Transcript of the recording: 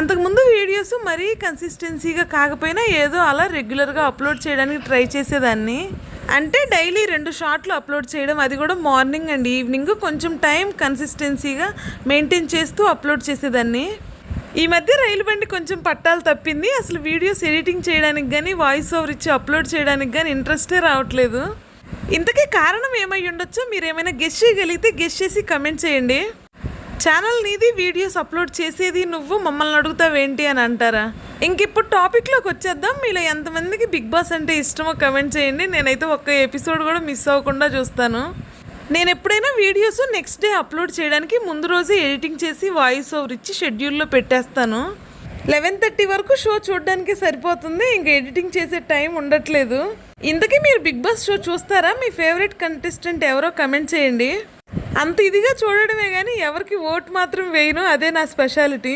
అంతకుముందు వీడియోస్ మరీ కన్సిస్టెన్సీగా కాకపోయినా ఏదో అలా రెగ్యులర్గా అప్లోడ్ చేయడానికి ట్రై చేసేదాన్ని. అంటే డైలీ రెండు షార్ట్లు అప్లోడ్ చేయడం అది కూడా మార్నింగ్ అండ్ ఈవినింగ్ కొంచెం టైం కన్సిస్టెన్సీగా మెయింటైన్ చేస్తూ అప్లోడ్ చేసేదాన్ని. ఈ మధ్య రైలు బండి కొంచెం పట్టాలు తప్పింది. అసలు వీడియోస్ ఎడిటింగ్ చేయడానికి కానీ వాయిస్ ఓవర్ ఇచ్చి అప్లోడ్ చేయడానికి కానీ ఇంట్రెస్టే రావట్లేదు. ఇంతకీ కారణం ఏమై ఉండొచ్చో మీరు ఏమైనా గెస్ట్ చేయగలిగితే గెస్ట్ చేసి కమెంట్ చేయండి. ఛానల్ నీది వీడియోస్ అప్లోడ్ చేసేది నువ్వు మమ్మల్ని అడుగుతావేంటి అని అంటారా? ఇంక ఇప్పుడు టాపిక్లోకి వచ్చేద్దాం. మీలో ఎంతమందికి బిగ్ బాస్ అంటే ఇష్టమో కమెంట్ చేయండి. నేనైతే ఒక్క ఎపిసోడ్ కూడా మిస్ అవ్వకుండా చూస్తాను. నేను ఎప్పుడైనా వీడియోస్ నెక్స్ట్ డే అప్లోడ్ చేయడానికి ముందు రోజే ఎడిటింగ్ చేసి వాయిస్ ఓవర్ ఇచ్చి షెడ్యూల్లో పెట్టేస్తాను. లెవెన్ థర్టీ వరకు షో చూడడానికి సరిపోతుంది. ఇంకా ఎడిటింగ్ చేసే టైం ఉండట్లేదు. ఇంతకీ మీరు బిగ్ బాస్ షో చూస్తారా? మీ ఫేవరెట్ కంటెస్టెంట్ ఎవరో కమెంట్ చేయండి. అంత ఇదిగా చూడడమే కానీ ఎవరికి ఓట్ మాత్రం వేయను అదే నా స్పెషాలిటీ.